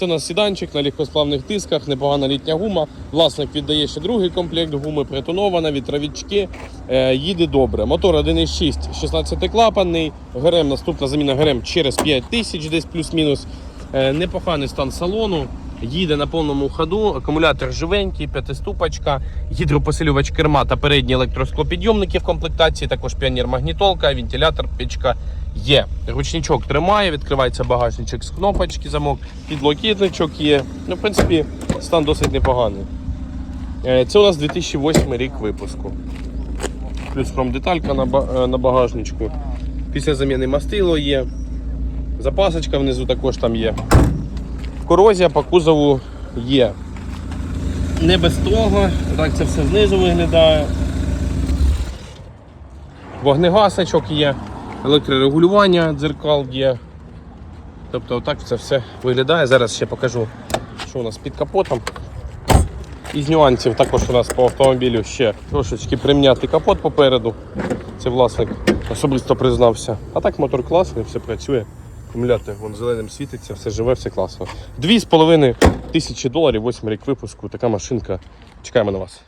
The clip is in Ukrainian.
Це у нас сіданчик на легкосплавних дисках, непогана літня гума. Власник віддає ще другий комплект гуми, притонована, вітровічки. Е, їде добре. Мотор 1.6, 16-клапанний. ГРМ, наступна заміна ГРМ через 5 тисяч, десь плюс-мінус. Е, непоганий стан салону. Їде на повному ходу, акумулятор живенький, п'ятиступочка, гідропосилювач керма та передні електросклопідйомники в комплектації, також піонер магнітолка, вентилятор, печка є. Ручничок тримає, відкривається багажничок з кнопочки, замок, підлокітничок є. Ну, в принципі, стан досить непоганий. Е, Це у нас 2008 рік випуску. Плюс деталька на, ба- е, на багажничку. Після заміни мастило є. Запасочка внизу також там є. Корозія по кузову є. Не без того. Так це все знизу виглядає. Вогнегасничок є, електрорегулювання дзеркал є. Тобто отак це все виглядає. Зараз ще покажу, що у нас під капотом. Із нюансів також у нас по автомобілю ще трошечки прим'ятий капот попереду. Це власник особисто признався. А так мотор класний, все працює. Акумулятор вон зеленим світиться, все живе, все класно. Дві з половиною тисячі доларів, 8 рік випуску. Така машинка. Чекаємо на вас.